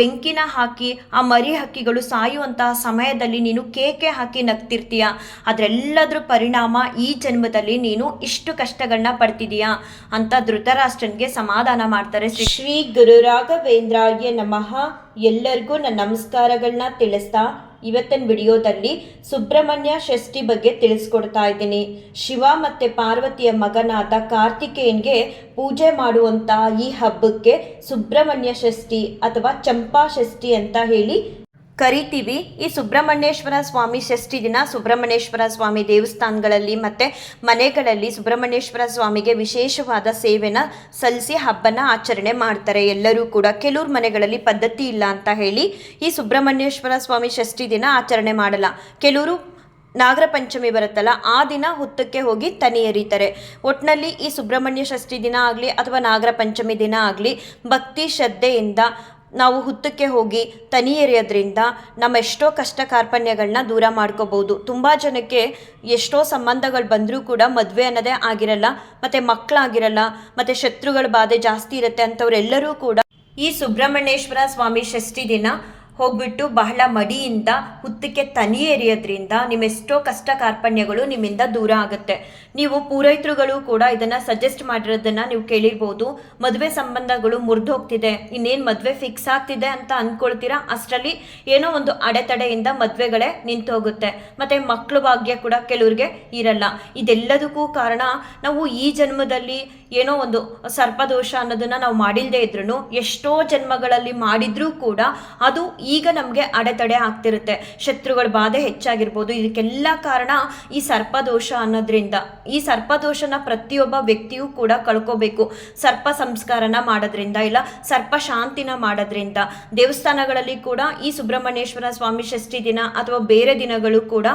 ಬೆಂಕಿನ ಹಾಕಿ, ಆ ಮರಿ ಹಕ್ಕಿಗಳು ಸಾಯುವಂತಹ ಸಮಯದಲ್ಲಿ ನೀನು ಕೇಕೆ ಹಾಕಿ ನಗ್ತಿರ್ತೀಯ. ಅದರೆಲ್ಲದ್ರ ಪರಿಣಾಮ ಈ ಜನ್ಮದಲ್ಲಿ ನೀನು ಇಷ್ಟು ಕಷ್ಟಗಳನ್ನ ಪಡ್ತಿದೀಯಾ ಅಂತ ಧೃತರಾಷ್ಟ್ರನ್ಗೆ ಸಮಾಧಾನ ಮಾಡ್ತಾರೆ ಶ್ರೀ ಗುರು ರಾಘವೇಂದ್ರಾಯ ನಮಃ. ಎಲ್ಲರಿಗೂ ನನ್ನ ನಮಸ್ಕಾರಗಳನ್ನ ತಿಳಿಸ್ತಾ ಇವತ್ತಿನ ವಿಡಿಯೋದಲ್ಲಿ ಸುಬ್ರಹ್ಮಣ್ಯ ಷಷ್ಠಿ ಬಗ್ಗೆ ತಿಳಿಸ್ಕೊಡ್ತಾ ಇದ್ದೀನಿ. ಶಿವ ಮತ್ತು ಪಾರ್ವತಿಯ ಮಗನಾದ ಕಾರ್ತಿಕೇಯನ್ಗೆ ಪೂಜೆ ಮಾಡುವಂತಹ ಈ ಹಬ್ಬಕ್ಕೆ ಸುಬ್ರಹ್ಮಣ್ಯ ಷಷ್ಠಿ ಅಥವಾ ಚಂಪಾ ಷಷ್ಠಿ ಅಂತ ಹೇಳಿ ಕರಿತೀವಿ. ಈ ಸುಬ್ರಹ್ಮಣ್ಯೇಶ್ವರ ಸ್ವಾಮಿ ಷಷ್ಠಿ ದಿನ ಸುಬ್ರಹ್ಮಣ್ಯೇಶ್ವರ ಸ್ವಾಮಿ ದೇವಸ್ಥಾನಗಳಲ್ಲಿ ಮತ್ತು ಮನೆಗಳಲ್ಲಿ ಸುಬ್ರಹ್ಮಣ್ಯೇಶ್ವರ ಸ್ವಾಮಿಗೆ ವಿಶೇಷವಾದ ಸೇವೆನ ಸಲ್ಲಿಸಿ ಹಬ್ಬನ ಆಚರಣೆ ಮಾಡ್ತಾರೆ. ಎಲ್ಲರೂ ಕೂಡ ಕೆಲವ್ರ ಮನೆಗಳಲ್ಲಿ ಪದ್ಧತಿ ಇಲ್ಲ ಅಂತ ಹೇಳಿ ಈ ಸುಬ್ರಹ್ಮಣ್ಯೇಶ್ವರ ಸ್ವಾಮಿ ಷಷ್ಠಿ ದಿನ ಆಚರಣೆ ಮಾಡಲ್ಲ. ಕೆಲವರು ನಾಗರ ಪಂಚಮಿ ಬರುತ್ತಲ್ಲ, ಆ ದಿನ ಹುತ್ತಕ್ಕೆ ಹೋಗಿ ತನಿ ಎರಿತಾರೆ. ಒಟ್ಟಿನಲ್ಲಿ ಈ ಸುಬ್ರಹ್ಮಣ್ಯ ಷಷ್ಠಿ ದಿನ ಆಗಲಿ ಅಥವಾ ನಾಗರ ಪಂಚಮಿ ದಿನ ಆಗಲಿ ಭಕ್ತಿ, ಶ್ರದ್ಧೆಯಿಂದ ನಾವು ಹುತ್ತಕ್ಕೆ ಹೋಗಿ ತನಿ ಎರೆಯೋದ್ರಿಂದ ನಮ್ಮ ಎಷ್ಟೋ ಕಷ್ಟ ಕಾರ್ಪಣ್ಯಗಳನ್ನ ದೂರ ಮಾಡ್ಕೋಬೋದು. ತುಂಬ ಜನಕ್ಕೆ ಎಷ್ಟೋ ಸಂಬಂಧಗಳು ಬಂದರೂ ಕೂಡ ಮದುವೆ ಅನ್ನೋದೇ ಆಗಿರಲ್ಲ, ಮತ್ತೆ ಮಕ್ಕಳಾಗಿರಲ್ಲ ಮತ್ತೆ ಶತ್ರುಗಳ ಬಾಧೆ ಜಾಸ್ತಿ ಇರುತ್ತೆ ಅಂಥವರೆಲ್ಲರೂ ಕೂಡ ಈ ಸುಬ್ರಹ್ಮಣ್ಯೇಶ್ವರ ಸ್ವಾಮಿ ಷಷ್ಠಿ ದಿನ ಹೋಗ್ಬಿಟ್ಟು ಬಹಳ ಮಡಿಯಿಂದ ಹುತ್ತಕ್ಕೆ ತನಿ ಎರಿಯೋದ್ರಿಂದ ನಿಮ್ಮೆಷ್ಟೋ ಕಷ್ಟ ಕಾರ್ಪಣ್ಯಗಳು ನಿಮ್ಮಿಂದ ದೂರ ಆಗುತ್ತೆ. ನೀವು ಪೂರೈತೃಗಳು ಕೂಡ ಇದನ್ನ ಸಜೆಸ್ಟ್ ಮಾಡಿರೋದನ್ನ ನೀವು ಕೇಳಿರ್ಬೋದು. ಮದುವೆ ಸಂಬಂಧಗಳು ಮುರಿದು ಹೋಗ್ತಿದೆ. ಇನ್ನೇನು ಮದುವೆ ಫಿಕ್ಸ್ ಆಗ್ತಿದೆ ಅಂತ ಅಂದ್ಕೊಳ್ತೀರಾ ಅಷ್ಟರಲ್ಲಿ ಏನೋ ಒಂದು ಅಡೆತಡೆಯಿಂದ ಮದುವೆಗಳೇ ನಿಂತು ಹೋಗುತ್ತೆ. ಮತ್ತೆ ಮಕ್ಕಳು ಭಾಗ್ಯ ಕೂಡ ಕೆಲವ್ರಿಗೆ ಇರಲ್ಲ. ಇದೆಲ್ಲದಕ್ಕೂ ಕಾರಣ ನಾವು ಈ ಜನ್ಮದಲ್ಲಿ ಏನೋ ಒಂದು ಸರ್ಪದೋಷ ಅನ್ನೋದನ್ನ ನಾವು ಮಾಡಿಲ್ಲದೆ ಇದ್ರೂ ಎಷ್ಟೋ ಜನ್ಮಗಳಲ್ಲಿ ಮಾಡಿದ್ರೂ ಕೂಡ ಅದು ಈಗ ನಮಗೆ ಅಡೆತಡೆ ಆಗ್ತಿರುತ್ತೆ. ಶತ್ರುಗಳ ಬಾಧೆ ಹೆಚ್ಚಾಗಿರ್ಬೋದು. ಇದಕ್ಕೆಲ್ಲ ಕಾರಣ ಈ ಸರ್ಪದೋಷ ಅನ್ನೋದ್ರಿಂದ. ಈ ಸರ್ಪದೋಷನ ಪ್ರತಿಯೊಬ್ಬ ವ್ಯಕ್ತಿಯೂ ಕೂಡ ಕಳ್ಕೋಬೇಕು. ಸರ್ಪ ಸಂಸ್ಕಾರನ ಮಾಡೋದ್ರಿಂದ ಇಲ್ಲ, ಸರ್ಪ ಶಾಂತಿನ ಮಾಡೋದ್ರಿಂದ. ದೇವಸ್ಥಾನಗಳಲ್ಲಿ ಕೂಡ ಈ ಸುಬ್ರಹ್ಮಣ್ಯೇಶ್ವರ ಸ್ವಾಮಿ ಷಷ್ಠಿ ದಿನ ಅಥವಾ ಬೇರೆ ದಿನಗಳು ಕೂಡ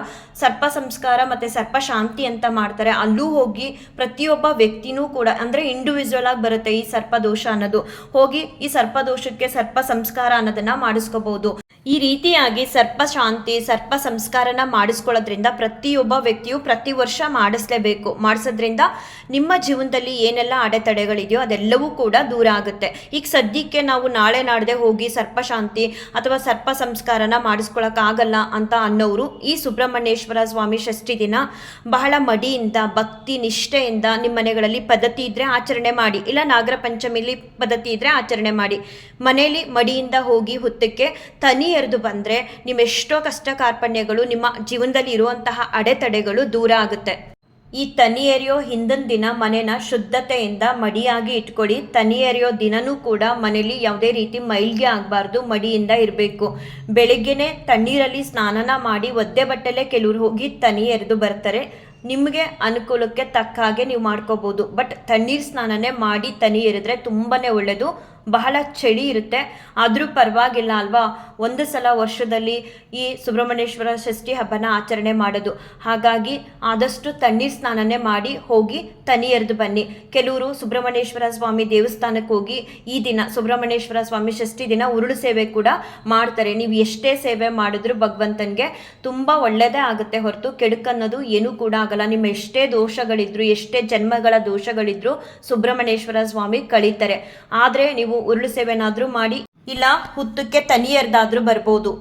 ಸರ್ಪ ಸಂಸ್ಕಾರ ಮತ್ತು ಸರ್ಪ ಶಾಂತಿ ಅಂತ ಮಾಡ್ತಾರೆ. ಅಲ್ಲೂ ಹೋಗಿ ಪ್ರತಿಯೊಬ್ಬ ವ್ಯಕ್ತಿನೂ ಕೂಡ ಅಂದರೆ ಇಂಡಿವಿಜುವಲ್ ಆಗಿ ಬರುತ್ತೆ ಈ ಸರ್ಪದೋಷ ಅನ್ನೋದು. ಹೋಗಿ ಈ ಸರ್ಪದೋಷಕ್ಕೆ ಸರ್ಪ ಸಂಸ್ಕಾರ ಅನ್ನೋದನ್ನ ಮಾಡಿಸ್ಕೋಬಹುದು ಈ ರೀತಿಯಾಗಿ ಸರ್ಪ ಶಾಂತಿ, ಸರ್ಪ ಸಂಸ್ಕಾರನ ಮಾಡಿಸ್ಕೊಳ್ಳೋದ್ರಿಂದ ಪ್ರತಿಯೊಬ್ಬ ವ್ಯಕ್ತಿಯು ಪ್ರತಿ ವರ್ಷ ಮಾಡಿಸ್ಲೇಬೇಕು. ಮಾಡಿಸೋದ್ರಿಂದ ನಿಮ್ಮ ಜೀವನದಲ್ಲಿ ಏನೆಲ್ಲ ಅಡೆತಡೆಗಳಿದೆಯೋ ಅದೆಲ್ಲವೂ ಕೂಡ ದೂರ ಆಗುತ್ತೆ. ಈಗ ಸದ್ಯಕ್ಕೆ ನಾವು ನಾಳೆ ನಾಡದೆ ಹೋಗಿ ಸರ್ಪ ಶಾಂತಿ ಅಥವಾ ಸರ್ಪ ಸಂಸ್ಕಾರನ ಮಾಡಿಸ್ಕೊಳಕ್ಕಾಗಲ್ಲ ಅಂತ ಅನ್ನೋರು ಈ ಸುಬ್ರಹ್ಮಣ್ಯೇಶ್ವರ ಸ್ವಾಮಿ ಷಷ್ಠಿ ದಿನ ಬಹಳ ಮಡಿಯಿಂದ, ಭಕ್ತಿ, ನಿಷ್ಠೆಯಿಂದ ನಿಮ್ಮ ಮನೆಗಳಲ್ಲಿ ಪದ್ಧತಿ ಇದ್ದರೆ ಆಚರಣೆ ಮಾಡಿ, ಇಲ್ಲ ನಾಗರ ಪಂಚಮಿಲಿ ಪದ್ಧತಿ ಇದ್ರೆ ಆಚರಣೆ ಮಾಡಿ. ಮನೆಯಲ್ಲಿ ಮಡಿಯಿಂದ ಹೋಗಿ ಹುತ್ತಕ್ಕೆ ತನಿ ಎರೆದು ಬಂದ್ರೆ ನಿಮ್ಮ ಎಷ್ಟೋ ಕಷ್ಟ ಕಾರ್ಪಣ್ಯಗಳು ನಿಮ್ಮ ಜೀವನದಲ್ಲಿ ಇರುವಂತಹ ಅಡೆತಡೆಗಳು ದೂರ ಆಗುತ್ತೆ. ಈ ತನಿ ಎರೆಯೋ ಹಿಂದಿನ ದಿನ ಮನೆನ ಶುದ್ಧತೆಯಿಂದ ಮಡಿಯಾಗಿ ಇಟ್ಕೊಳ್ಳಿ ತನಿ ಎರೆಯೋ ದಿನನೂ ಕೂಡ ಮನೇಲಿ ಯಾವುದೇ ರೀತಿ ಮೈಲ್ಗೆ ಆಗಬಾರ್ದು, ಮಡಿಯಿಂದ ಇರಬೇಕು. ಬೆಳಿಗ್ಗೆನೆ ತಣ್ಣೀರಲ್ಲಿ ಸ್ನಾನನ ಮಾಡಿ ಒದ್ದೆ ಬಟ್ಟೆಲೆ ಕೆಲವರು ಹೋಗಿ ತನಿ ಎರೆದು ಬರ್ತಾರೆ. ನಿಮಗೆ ಅನುಕೂಲಕ್ಕೆ ತಕ್ಕ ಹಾಗೆ ನೀವು ಮಾಡ್ಕೋಬೋದು. ಬಟ್ ತಣ್ಣೀರು ಸ್ನಾನನೇ ಮಾಡಿ ತನಿ ಇರಿದ್ರೆ ತುಂಬಾ ಒಳ್ಳೆಯದು ಬಹಳ ಚಳಿ ಇರುತ್ತೆ. ಆದರೂ ಪರವಾಗಿಲ್ಲ ಅಲ್ವಾ? ಒಂದು ಸಲ ವರ್ಷದಲ್ಲಿ ಈ ಸುಬ್ರಹ್ಮಣ್ಯೇಶ್ವರ ಷಷ್ಠಿ ಹಬ್ಬನ ಆಚರಣೆ ಮಾಡೋದು. ಹಾಗಾಗಿ ಆದಷ್ಟು ತಣ್ಣೀರ್ ಸ್ನಾನನೇ ಮಾಡಿ ಹೋಗಿ ತನಿ ಎರೆದು ಬನ್ನಿ. ಕೆಲವರು ಸುಬ್ರಹ್ಮಣ್ಯೇಶ್ವರ ಸ್ವಾಮಿ ದೇವಸ್ಥಾನಕ್ಕೆ ಹೋಗಿ ಈ ದಿನ ಸುಬ್ರಹ್ಮಣ್ಯೇಶ್ವರ ಸ್ವಾಮಿ ಷಷ್ಠಿ ದಿನ ಉರುಳು ಸೇವೆ ಕೂಡ ಮಾಡ್ತಾರೆ. ನೀವು ಎಷ್ಟೇ ಸೇವೆ ಮಾಡಿದ್ರು ಭಗವಂತನಿಗೆ ತುಂಬ ಒಳ್ಳೆಯದೇ ಆಗುತ್ತೆ ಹೊರತು ಕೆಡುಕನ್ನೋದು ಏನೂ ಕೂಡ ಆಗಲ್ಲ. ನಿಮ್ಮ ಎಷ್ಟೇ ದೋಷಗಳಿದ್ರು, ಎಷ್ಟೇ ಜನ್ಮಗಳ ದೋಷಗಳಿದ್ರು ಸುಬ್ರಹ್ಮಣ್ಯೇಶ್ವರ ಸ್ವಾಮಿ ಕಳೀತಾರೆ. ಆದರೆ ನೀವು ಉರುಳು ಸೇವೆನಾದರೂ ಮಾಡಿ ಇಲ್ಲ, ಹುತ್ತಕ್ಕೆ ತನಿಯರ್ದಾದ್ರೂ ಬರ್ಬೋದು.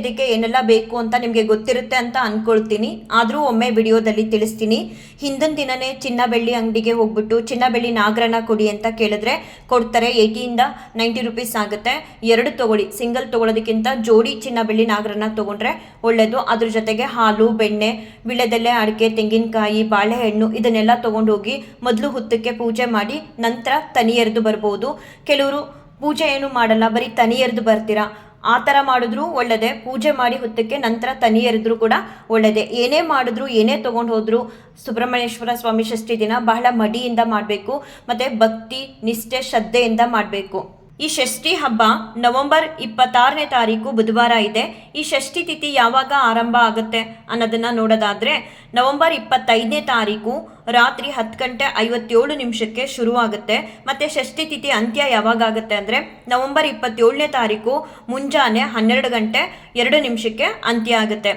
ಇದಕ್ಕೆ ಏನೆಲ್ಲ ಬೇಕು ಅಂತ ನಿಮಗೆ ಗೊತ್ತಿರುತ್ತೆ ಅಂತ ಅನ್ಕೊಳ್ತೀನಿ. ಆದರೂ ಒಮ್ಮೆ ವಿಡಿಯೋದಲ್ಲಿ ತಿಳಿಸ್ತೀನಿ. ಹಿಂದಿನ ದಿನನೇ ಚಿನ್ನ ಬೆಳ್ಳಿ ಅಂಗಡಿಗೆ ಹೋಗ್ಬಿಟ್ಟು ಚಿನ್ನ ಬೆಳ್ಳಿ ನಾಗರನ ಕೊಡಿ ಅಂತ ಕೇಳಿದ್ರೆ ಕೊಡ್ತಾರೆ. ಏಯ್ಟಿಯಿಂದ ನೈಂಟಿ ರುಪೀಸ್ ಆಗುತ್ತೆ. ಎರಡು ತೊಗೊಳ್ಳಿ. ಸಿಂಗಲ್ ತೊಗೊಳೋದಕ್ಕಿಂತ ಜೋಡಿ ಚಿನ್ನ ಬೆಳ್ಳಿ ನಾಗರನ ತೊಗೊಂಡ್ರೆ ಒಳ್ಳೆಯದು ಅದ್ರ ಜೊತೆಗೆ ಹಾಲು, ಬೆಣ್ಣೆ, ವಿಳೆದೆಲೆ, ಅಡಿಕೆ, ತೆಂಗಿನಕಾಯಿ, ಬಾಳೆಹಣ್ಣು ಇದನ್ನೆಲ್ಲ ತೊಗೊಂಡೋಗಿ ಮೊದಲು ಹುತ್ತಕ್ಕೆ ಪೂಜೆ ಮಾಡಿ ನಂತರ ತನಿಯರ್ದು ಬರ್ಬೋದು. ಕೆಲವರು ಪೂಜೆ ಏನು ಮಾಡಲ್ಲ, ಬರೀ ತನಿ ಎರೆದು ಬರ್ತೀರಾ? ಆ ಥರ ಮಾಡಿದ್ರು ಒಳ್ಳೆಯದೆ ಪೂಜೆ ಮಾಡಿ ಹೊತ್ತಕ್ಕೆ ನಂತರ ತನಿ ಎರೆದ್ರು ಕೂಡ ಒಳ್ಳೆಯದೇ ಏನೇ ಮಾಡಿದ್ರು, ಏನೇ ತೊಗೊಂಡು ಹೋದ್ರು ಸುಬ್ರಹ್ಮಣ್ಯೇಶ್ವರ ಸ್ವಾಮಿ ಷಷ್ಠಿ ದಿನ ಬಹಳ ಮಡಿಯಿಂದ ಮಾಡಬೇಕು, ಮತ್ತು ಭಕ್ತಿ, ನಿಷ್ಠೆ, ಶ್ರದ್ಧೆಯಿಂದ ಮಾಡಬೇಕು. ಈ ಷಷ್ಠಿ ಹಬ್ಬ ನವೆಂಬರ್ ಇಪ್ಪತ್ತಾರನೇ ತಾರೀಕು ಬುಧವಾರ ಇದೆ. ಈ ಷಷ್ಠಿ ತಿಥಿ ಯಾವಾಗ ಆರಂಭ ಆಗುತ್ತೆ ಅನ್ನೋದನ್ನ ನೋಡೋದಾದ್ರೆ ನವೆಂಬರ್ ಇಪ್ಪತ್ತೈದನೇ ತಾರೀಕು ರಾತ್ರಿ ಹತ್ತು ಗಂಟೆ ಐವತ್ತೇಳು ನಿಮಿಷಕ್ಕೆ ಶುರುವಾಗುತ್ತೆ. ಮತ್ತು ಷಷ್ಠಿ ತಿಥಿ ಅಂತ್ಯ ಯಾವಾಗ ಆಗುತ್ತೆ ಅಂದರೆ ನವೆಂಬರ್ ಇಪ್ಪತ್ತೇಳನೇ ತಾರೀಕು ಮುಂಜಾನೆ ಹನ್ನೆರಡು ಗಂಟೆ ಎರಡು ನಿಮಿಷಕ್ಕೆ ಅಂತ್ಯ ಆಗುತ್ತೆ.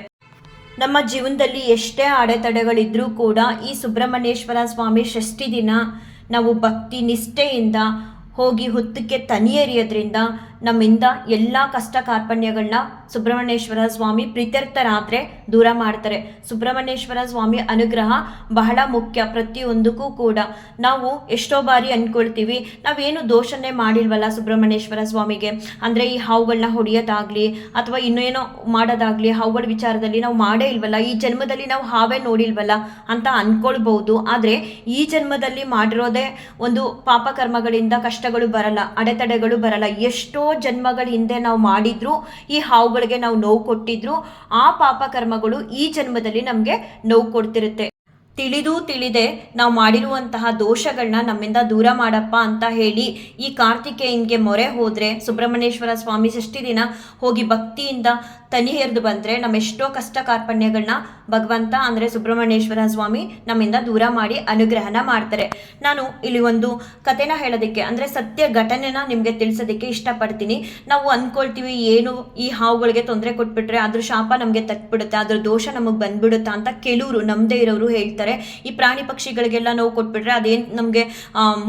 ನಮ್ಮ ಜೀವನದಲ್ಲಿ ಎಷ್ಟೇ ಅಡೆತಡೆಗಳಿದ್ರೂ ಕೂಡ ಈ ಸುಬ್ರಹ್ಮಣ್ಯೇಶ್ವರ ಸ್ವಾಮಿ ಷಷ್ಠಿ ದಿನ ನಾವು ಭಕ್ತಿ ನಿಷ್ಠೆಯಿಂದ ಹೋಗಿ ಹೊತ್ತಕ್ಕೆ ತನಿ ಎರೆಯೋದ್ರಿಂದ ನಮ್ಮಿಂದ ಎಲ್ಲ ಕಷ್ಟ ಕಾರ್ಪಣ್ಯಗಳನ್ನ ಸುಬ್ರಹ್ಮಣ್ಯೇಶ್ವರ ಸ್ವಾಮಿ ಪ್ರೀತ್ಯರ್ಥರಾದ್ರೆ ದೂರ ಮಾಡ್ತಾರೆ. ಸುಬ್ರಹ್ಮಣ್ಯೇಶ್ವರ ಸ್ವಾಮಿ ಅನುಗ್ರಹ ಬಹಳ ಮುಖ್ಯ ಪ್ರತಿಯೊಂದಕ್ಕೂ ಕೂಡ. ನಾವು ಎಷ್ಟೋ ಬಾರಿ ಅಂದ್ಕೊಳ್ತೀವಿ ನಾವೇನು ದೋಷನೇ ಮಾಡಿಲ್ವಲ್ಲ ಸುಬ್ರಹ್ಮಣ್ಯೇಶ್ವರ ಸ್ವಾಮಿಗೆ. ಅಂದರೆ ಈ ಹಾವುಗಳನ್ನ ಹೊಡೆಯೋದಾಗಲಿ ಅಥವಾ ಇನ್ನೇನೋ ಮಾಡೋದಾಗಲಿ, ಹಾವುಗಳ ವಿಚಾರದಲ್ಲಿ ನಾವು ಮಾಡೇ ಇಲ್ವಲ್ಲ, ಈ ಜನ್ಮದಲ್ಲಿ ನಾವು ಹಾವೇ ನೋಡಿಲ್ವಲ್ಲ ಅಂತ ಅನ್ಕೊಳ್ಬಹುದು. ಆದರೆ ಈ ಜನ್ಮದಲ್ಲಿ ಮಾಡಿರೋದೇ ಒಂದು ಪಾಪಕರ್ಮಗಳಿಂದ ಕಷ್ಟಗಳು ಬರಲ್ಲ, ಅಡೆತಡೆಗಳು ಬರಲ್ಲ. ಎಷ್ಟೋ ಜನ್ಮಗಳ ಹಿಂದೆ ನಾವು ಮಾಡಿದ್ರು, ಈ ಹಾವುಗಳಿಗೆ ನಾವು ನೋವು ಕೊಟ್ಟಿದ್ರು, ಆ ಪಾಪ ಕರ್ಮಗಳು ಈ ಜನ್ಮದಲ್ಲಿ ನಮಗೆ ನೋವು ಕೊಡ್ತಿರುತ್ತೆ. ತಿಳಿದು ತಿಳಿದೆ, ನಾವು ಮಾಡಿರುವಂತಹ ದೋಷಗಳನ್ನ ನಮ್ಮಿಂದ ದೂರ ಮಾಡಪ್ಪ ಅಂತ ಹೇಳಿ, ಈ ಕಾರ್ತಿಕೇಯನ್ಗೆ ಮೊರೆ ಹೋದರೆ, ಸುಬ್ರಹ್ಮಣ್ಯೇಶ್ವರ ಸ್ವಾಮಿ ಷಷ್ಠಿ ದಿನ ಹೋಗಿ ಭಕ್ತಿಯಿಂದ ತನಿ ಹಿರಿದು ಬಂದರೆ ನಮ್ಮ ಎಷ್ಟೋ ಕಷ್ಟ ಕಾರ್ಪಣ್ಯಗಳನ್ನ ಭಗವಂತ, ಅಂದರೆ ಸುಬ್ರಹ್ಮಣ್ಯೇಶ್ವರ ಸ್ವಾಮಿ ನಮ್ಮಿಂದ ದೂರ ಮಾಡಿ ಅನುಗ್ರಹನ ಮಾಡ್ತಾರೆ. ನಾನು ಇಲ್ಲಿ ಒಂದು ಕಥೆನ ಹೇಳೋದಕ್ಕೆ, ಅಂದರೆ ಸತ್ಯ ಘಟನೆನ ನಿಮಗೆ ತಿಳಿಸೋದಕ್ಕೆ ಇಷ್ಟಪಡ್ತೀನಿ. ನಾವು ಅಂದ್ಕೊಳ್ತೀವಿ ಏನು ಈ ಹಾವುಗಳಿಗೆ ತೊಂದರೆ ಕೊಟ್ಬಿಟ್ರೆ ಅದ್ರ ಶಾಪ ನಮಗೆ ತಟ್ಬಿಡುತ್ತೆ, ಅದ್ರ ದೋಷ ನಮಗೆ ಬಂದ್ಬಿಡುತ್ತಾ ಅಂತ ಕೆಲವರು ನಮ್ಮದೇ ಇರೋರು ಹೇಳ್ತಾರೆ. ಈ ಪ್ರಾಣಿ ಪಕ್ಷಿಗಳಿಗೆಲ್ಲ ನೋವು ಕೊಟ್ಬಿಟ್ರೆ ಅದೇನು ನಮಗೆ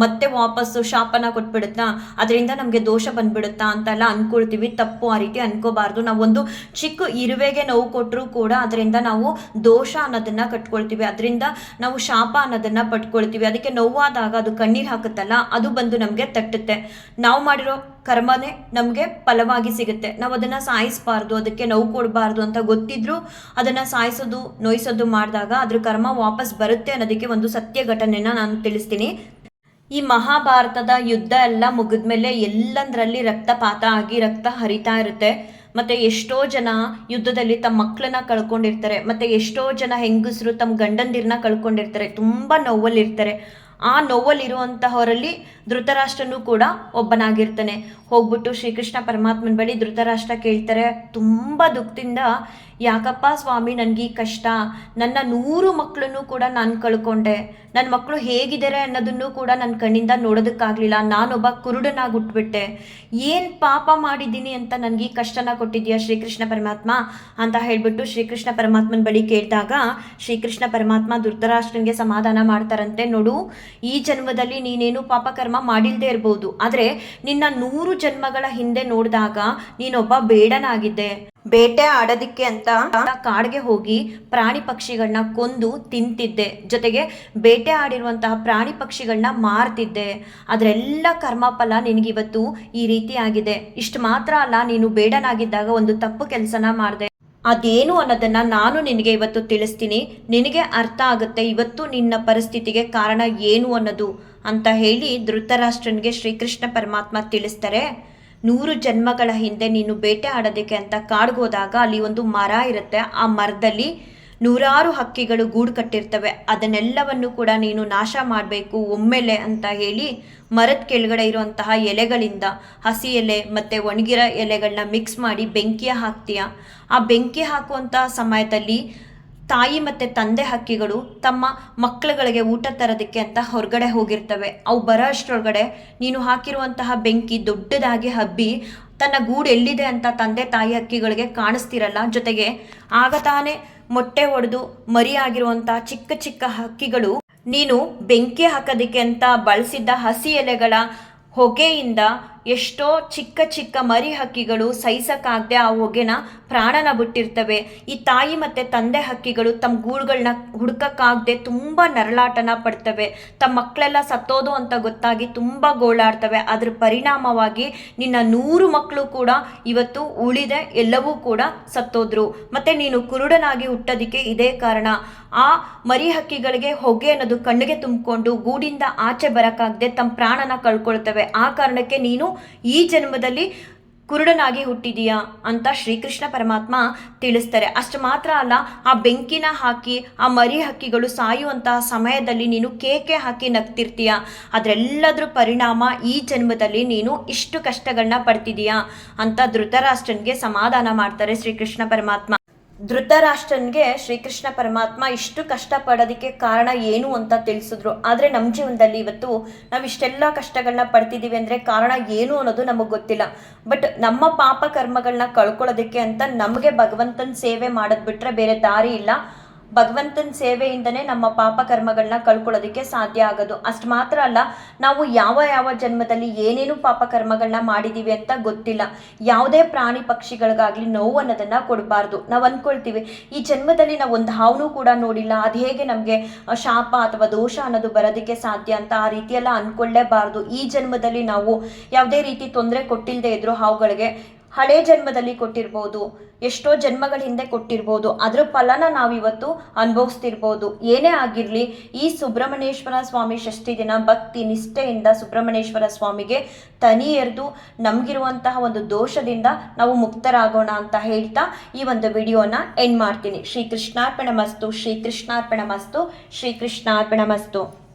ಮತ್ತೆ ವಾಪಸ್ಸು ಶಾಪನ ಕೊಟ್ಬಿಡುತ್ತಾ, ಅದರಿಂದ ನಮಗೆ ದೋಷ ಬಂದ್ಬಿಡುತ್ತಾ ಅಂತೆಲ್ಲ ಅನ್ಕೊಳ್ತೀವಿ. ತಪ್ಪು ಆ ರೀತಿ ಅನ್ಕೋಬಾರ್ದು. ನಾವೊಂದು ಚಿಕ್ಕ ಇರುವೆಗೆ ನೋವು ಕೊಟ್ಟರೂ ಕೂಡ ಅದರಿಂದ ನಾವು ದೋಷ ಅನ್ನೋದನ್ನ ಕಟ್ಕೊಳ್ತೀವಿ. ಅದರಿಂದ ನಾವು ಶಾಪ ಅನ್ನೋದನ್ನ ಪಟ್ಕೊಳ್ತೀವಿ. ಅದಕ್ಕೆ ನೋವಾದಾಗ ಅದು ಕಣ್ಣೀರು ಹಾಕುತ್ತಲ್ಲ, ಅದು ಬಂದು ನಮಗೆ ತಟ್ಟುತ್ತೆ. ನಾವು ಮಾಡಿರೋ ಕರ್ಮನೇ ನಮಗೆ ಫಲವಾಗಿ ಸಿಗುತ್ತೆ. ನಾವು ಅದನ್ನು ಸಾಯಿಸಬಾರ್ದು, ಅದಕ್ಕೆ ನೋವು ಕೊಡಬಾರ್ದು ಅಂತ ಗೊತ್ತಿದ್ರು ಅದನ್ನು ಸಾಯಿಸೋದು, ನೋಯಿಸೋದು ಮಾಡಿದಾಗ ಅದ್ರ ಕರ್ಮ ವಾಪಸ್ ಬರುತ್ತೆ ಅನ್ನೋದಕ್ಕೆ ಒಂದು ಸತ್ಯ ಘಟನೆನ ನಾನು ತಿಳಿಸ್ತೀನಿ. ಈ ಮಹಾಭಾರತದ ಯುದ್ಧ ಎಲ್ಲ ಮುಗಿದ್ಮೇಲೆ ಎಲ್ಲಂದ್ರಲ್ಲಿ ರಕ್ತಪಾತ ಆಗಿ ರಕ್ತ ಹರಿತಾ ಇರುತ್ತೆ. ಮತ್ತೆ ಎಷ್ಟೋ ಜನ ಯುದ್ಧದಲ್ಲಿ ತಮ್ಮ ಮಕ್ಕಳನ್ನ ಕಳ್ಕೊಂಡಿರ್ತಾರೆ, ಮತ್ತೆ ಎಷ್ಟೋ ಜನ ಹೆಂಗಸರು ತಮ್ಮ ಗಂಡಂದಿರನ್ನ ಕಳ್ಕೊಂಡಿರ್ತಾರೆ, ತುಂಬ ನೋವಲ್ಲಿರ್ತಾರೆ. ಆ ನೋವಲ್ಲಿರುವಂತಹವರಲ್ಲಿ ಧೃತರಾಷ್ಟ್ರನೂ ಕೂಡ ಒಬ್ಬನಾಗಿರ್ತಾನೆ. ಹೋಗ್ಬಿಟ್ಟು ಶ್ರೀಕೃಷ್ಣ ಪರಮಾತ್ಮನ ಬಳಿ ಧೃತರಾಷ್ಟ್ರ ಕೇಳ್ತಾರೆ, ತುಂಬ ದುಃಖದಿಂದ, ಯಾಕಪ್ಪ ಸ್ವಾಮಿ ನನಗೆ ಈ ಕಷ್ಟ? ನನ್ನ ನೂರು ಮಕ್ಕಳನ್ನು ಕೂಡ ನಾನು ಕಳ್ಕೊಂಡೆ. ನನ್ನ ಮಕ್ಕಳು ಹೇಗಿದ್ದಾರೆ ಅನ್ನೋದನ್ನು ಕೂಡ ನನ್ನ ಕಣ್ಣಿಂದ ನೋಡೋದಕ್ಕಾಗಲಿಲ್ಲ. ನಾನೊಬ್ಬ ಕುರುಡನಾಗಿ ಹುಟ್ಬಿಟ್ಟೆ ಏನು ಪಾಪ ಮಾಡಿದ್ದೀನಿ ಅಂತ ನನಗೆ ಈ ಕಷ್ಟನ ಕೊಟ್ಟಿದ್ಯಾ ಶ್ರೀಕೃಷ್ಣ ಪರಮಾತ್ಮ? ಅಂತ ಹೇಳಿಬಿಟ್ಟು ಶ್ರೀಕೃಷ್ಣ ಪರಮಾತ್ಮನ ಬಳಿ ಕೇಳಿದಾಗ, ಶ್ರೀಕೃಷ್ಣ ಪರಮಾತ್ಮ ಧೃತರಾಷ್ಟ್ರನಿಗೆ ಸಮಾಧಾನ ಮಾಡ್ತಾರಂತೆ ನೋಡು. ಈ ಜನ್ಮದಲ್ಲಿ ನೀನೇನು ಪಾಪಕರ್ಮ ಮಾಡಿಲ್ಲದೆ ಇರಬಹುದು ಆದರೆ ನಿನ್ನ ನೂರು ಜನ್ಮಗಳ ಹಿಂದೆ ನೋಡಿದಾಗ ನೀನೊಬ್ಬ ಬೇಡನಾಗಿದ್ದೆ. ಬೇಟೆ ಆಡೋದಿಕ್ಕೆ ಅಂತ ಕಾಡಿಗೆ ಹೋಗಿ ಪ್ರಾಣಿ ಪಕ್ಷಿಗಳನ್ನ ಕೊಂದು ತಿಂತಿದ್ದೆ. ಜೊತೆಗೆ ಬೇಟೆ ಆಡಿರುವಂತಹ ಪ್ರಾಣಿ ಪಕ್ಷಿಗಳನ್ನ ಮಾರ್ತಿದ್ದೆ. ಅದರೆಲ್ಲ ಕರ್ಮಫಲ ನಿನಗಿವತ್ತು ಈ ರೀತಿ ಆಗಿದೆ. ಇಷ್ಟು ಮಾತ್ರ ಅಲ್ಲ, ನೀನು ಬೇಡನಾಗಿದ್ದಾಗ ಒಂದು ತಪ್ಪು ಕೆಲಸನ ಮಾಡಿದೆ. ಅದೇನು ಅನ್ನೋದನ್ನ ನಾನು ನಿನಗೆ ಇವತ್ತು ತಿಳಿಸ್ತೀನಿ. ನಿನಗೆ ಅರ್ಥ ಆಗುತ್ತೆ ಇವತ್ತು ನಿನ್ನ ಪರಿಸ್ಥಿತಿಗೆ ಕಾರಣ ಏನು ಅನ್ನೋದು ಅಂತ ಹೇಳಿ ಧೃತರಾಷ್ಟ್ರನಿಗೆ ಶ್ರೀಕೃಷ್ಣ ಪರಮಾತ್ಮ ತಿಳಿಸ್ತಾರೆ. ನೂರು ಜನ್ಮಗಳ ಹಿಂದೆ ನೀನು ಬೇಟೆ ಆಡೋದಕ್ಕೆ ಅಂತ ಕಾಡ್ಗೋದಾಗ ಅಲ್ಲಿ ಒಂದು ಮರ ಇರುತ್ತೆ. ಆ ಮರದಲ್ಲಿ ನೂರಾರು ಹಕ್ಕಿಗಳು ಗೂಡು ಕಟ್ಟಿರ್ತವೆ. ಅದನ್ನೆಲ್ಲವನ್ನು ಕೂಡ ನೀನು ನಾಶ ಮಾಡಬೇಕು, ಒಮ್ಮೆಲೆ ಅಂತ ಹೇಳಿ ಮರದ ಕೆಳಗಡೆ ಇರುವಂತಹ ಎಲೆಗಳಿಂದ ಹಸಿ ಎಲೆ ಮತ್ತು ಒಣಗಿರೋ ಎಲೆಗಳನ್ನ ಮಿಕ್ಸ್ ಮಾಡಿ ಬೆಂಕಿಯ ಹಾಕ್ತೀಯ. ಆ ಬೆಂಕಿ ಹಾಕುವಂತಹ ಸಮಯದಲ್ಲಿ ತಾಯಿ ಮತ್ತು ತಂದೆ ಹಕ್ಕಿಗಳು ತಮ್ಮ ಮಕ್ಕಳುಗಳಿಗೆ ಊಟ ತರೋದಕ್ಕೆ ಅಂತ ಹೊರಗಡೆ ಹೋಗಿರ್ತವೆ. ಅವು ಬರೋ ಅಷ್ಟರೊಳಗಡೆ ನೀನು ಹಾಕಿರುವಂತಹ ಬೆಂಕಿ ದೊಡ್ಡದಾಗಿ ಹಬ್ಬಿ ತನ್ನ ಗೂಡು ಎಲ್ಲಿದೆ ಅಂತ ತಂದೆ ತಾಯಿ ಹಕ್ಕಿಗಳಿಗೆ ಕಾಣಿಸ್ತಿರಲ್ಲ ಜೊತೆಗೆ ಆಗ ತಾನೇ ಮೊಟ್ಟೆ ಒಡೆದು ಮರಿಯಾಗಿರುವಂಥ ಚಿಕ್ಕ ಚಿಕ್ಕ ಹಕ್ಕಿಗಳು ನೀನು ಬೆಂಕಿ ಹಾಕೋದಕ್ಕೆ ಅಂತ ಬಳಸಿದ್ದ ಹಸಿ ಎಲೆಗಳ ಹೊಗೆಯಿಂದ ಎಷ್ಟೋ ಚಿಕ್ಕ ಚಿಕ್ಕ ಮರಿ ಹಕ್ಕಿಗಳು ಸಹಿಸಕ್ಕಾಗದೆ ಆ ಹೊಗೆನ ಪ್ರಾಣನ ಬಿಟ್ಟಿರ್ತವೆ. ಈ ತಾಯಿ ಮತ್ತು ತಂದೆ ಹಕ್ಕಿಗಳು ತಮ್ಮ ಗೂಳುಗಳನ್ನ ಹುಡ್ಕಕ್ಕಾಗದೆ ತುಂಬ ನರಳಾಟನ ಪಡ್ತವೆ. ತಮ್ಮ ಮಕ್ಕಳೆಲ್ಲ ಸತ್ತೋದು ಅಂತ ಗೊತ್ತಾಗಿ ತುಂಬ ಗೋಳಾಡ್ತವೆ. ಅದ್ರ ಪರಿಣಾಮವಾಗಿ ನಿನ್ನ ನೂರು ಮಕ್ಕಳು ಕೂಡ ಇವತ್ತು ಉಳಿದೆ, ಎಲ್ಲವೂ ಕೂಡ ಸತ್ತೋದ್ರು. ಮತ್ತು ನೀನು ಕುರುಡನಾಗಿ ಹುಟ್ಟೋದಕ್ಕೆ ಇದೇ ಕಾರಣ. ಆ ಮರಿ ಹಕ್ಕಿಗಳಿಗೆ ಹೊಗೆ ಅನ್ನೋದು ಕಣ್ಣಿಗೆ ತುಂಬಿಕೊಂಡು ಗೂಡಿಂದ ಆಚೆ ಬರೋಕ್ಕಾಗದೆ ತಮ್ಮ ಪ್ರಾಣನ ಕಳ್ಕೊಳ್ತವೆ. ಆ ಕಾರಣಕ್ಕೆ ನೀನು ಈ ಜನ್ಮದಲ್ಲಿ ಕುರುಡನಾಗಿ ಹುಟ್ಟಿದೀಯಾ ಅಂತ ಶ್ರೀಕೃಷ್ಣ ಪರಮಾತ್ಮ ತಿಳಿಸ್ತಾರೆ. ಅಷ್ಟು ಮಾತ್ರ ಅಲ್ಲ, ಆ ಬೆಂಕಿನ ಹಾಕಿ, ಆ ಮರಿ ಹಕ್ಕಿಗಳು ಸಾಯುವಂತಹ ಸಮಯದಲ್ಲಿ ನೀನು ಕೇಕೆ ಹಾಕಿ ನಗ್ತಿರ್ತೀಯ. ಅದರೆಲ್ಲದ್ರ ಪರಿಣಾಮ ಈ ಜನ್ಮದಲ್ಲಿ ನೀನು ಇಷ್ಟು ಕಷ್ಟಗಳನ್ನ ಪಡ್ತಿದೀಯಾ ಅಂತ ಧೃತರಾಷ್ಟ್ರನಿಗೆ ಸಮಾಧಾನ ಮಾಡ್ತಾರೆ ಶ್ರೀಕೃಷ್ಣ ಪರಮಾತ್ಮ. ಧೃತರಾಷ್ಟ್ರನ್ಗೆ ಶ್ರೀಕೃಷ್ಣ ಪರಮಾತ್ಮ ಇಷ್ಟು ಕಷ್ಟಪಡೋದಕ್ಕೆ ಕಾರಣ ಏನು ಅಂತ ತಿಳಿಸಿದ್ರು. ಆದರೆ ನಮ್ಮ ಜೀವನದಲ್ಲಿ ಇವತ್ತು ನಾವು ಇಷ್ಟೆಲ್ಲ ಕಷ್ಟಗಳನ್ನ ಪಡ್ತಿದ್ದೀವಿ ಅಂದರೆ ಕಾರಣ ಏನು ಅನ್ನೋದು ನಮಗೆ ಗೊತ್ತಿಲ್ಲ. ಬಟ್ ನಮ್ಮ ಪಾಪ ಕರ್ಮಗಳನ್ನ ಕಳ್ಕೊಳ್ಳೋದಕ್ಕೆ ಅಂತ ನಮಗೆ ಭಗವಂತನ ಸೇವೆ ಮಾಡೋದು ಬಿಟ್ಟರೆ ಬೇರೆ ದಾರಿ ಇಲ್ಲ. ಭಗವಂತನ ಸೇವೆಯಿಂದನೇ ನಮ್ಮ ಪಾಪ ಕರ್ಮಗಳನ್ನ ಕಳ್ಕೊಳ್ಳೋದಕ್ಕೆ ಸಾಧ್ಯ ಆಗೋದು. ಅಷ್ಟು ಮಾತ್ರ ಅಲ್ಲ, ನಾವು ಯಾವ ಯಾವ ಜನ್ಮದಲ್ಲಿ ಏನೇನು ಪಾಪ ಕರ್ಮಗಳನ್ನ ಮಾಡಿದೀವಿ ಅಂತ ಗೊತ್ತಿಲ್ಲ. ಯಾವುದೇ ಪ್ರಾಣಿ ಪಕ್ಷಿಗಳಿಗಾಗ್ಲಿ ನೋವು ಅನ್ನೋದನ್ನ ಕೊಡಬಾರ್ದು. ನಾವು ಅಂದ್ಕೊಳ್ತೀವಿ ಈ ಜನ್ಮದಲ್ಲಿ ನಾವು ಒಂದು ಹಾವನು ಕೂಡ ನೋಡಿಲ್ಲ. ಅದು ಹೇಗೆ ನಮಗೆ ಶಾಪ ಅಥವಾ ದೋಷ ಅನ್ನೋದು ಬರೋದಕ್ಕೆ ಸಾಧ್ಯ ಅಂತ ಆ ರೀತಿಯೆಲ್ಲ ಅನ್ಕೊಳ್ಳೇಬಾರ್ದು ಈ ಜನ್ಮದಲ್ಲಿ ನಾವು ಯಾವುದೇ ರೀತಿ ತೊಂದರೆ ಕೊಟ್ಟಿಲ್ಲದೆ ಇದ್ರು ಹಾವುಗಳಿಗೆ ಹಳೆ ಜನ್ಮದಲ್ಲಿ ಕೊಟ್ಟಿರ್ಬೋದು, ಎಷ್ಟೋ ಜನ್ಮಗಳ ಹಿಂದೆ ಕೊಟ್ಟಿರ್ಬೋದು, ಅದ್ರ ಫಲನ ನಾವಿವತ್ತು ಅನುಭವಿಸ್ತಿರ್ಬೋದು. ಏನೇ ಆಗಿರಲಿ, ಈ ಸುಬ್ರಹ್ಮಣ್ಯೇಶ್ವರ ಸ್ವಾಮಿ ಷಷ್ಠಿ ದಿನ ಭಕ್ತಿ, ನಿಷ್ಠೆಯಿಂದ ಸುಬ್ರಹ್ಮಣ್ಯೇಶ್ವರ ಸ್ವಾಮಿಗೆ ತನಿ ಎರೆದು ನಮಗಿರುವಂತಹ ಒಂದು ದೋಷದಿಂದ ನಾವು ಮುಕ್ತರಾಗೋಣ ಅಂತ ಹೇಳ್ತಾ ಈ ಒಂದು ವಿಡಿಯೋನ ಎಂಡ್ ಮಾಡ್ತೀನಿ. ಶ್ರೀ ಕೃಷ್ಣಾರ್ಪಣ ಮಸ್ತು ಶ್ರೀ ಕೃಷ್ಣಾರ್ಪಣ ಮಸ್ತು ಶ್ರೀ ಕೃಷ್ಣಾರ್ಪಣ ಮಸ್ತು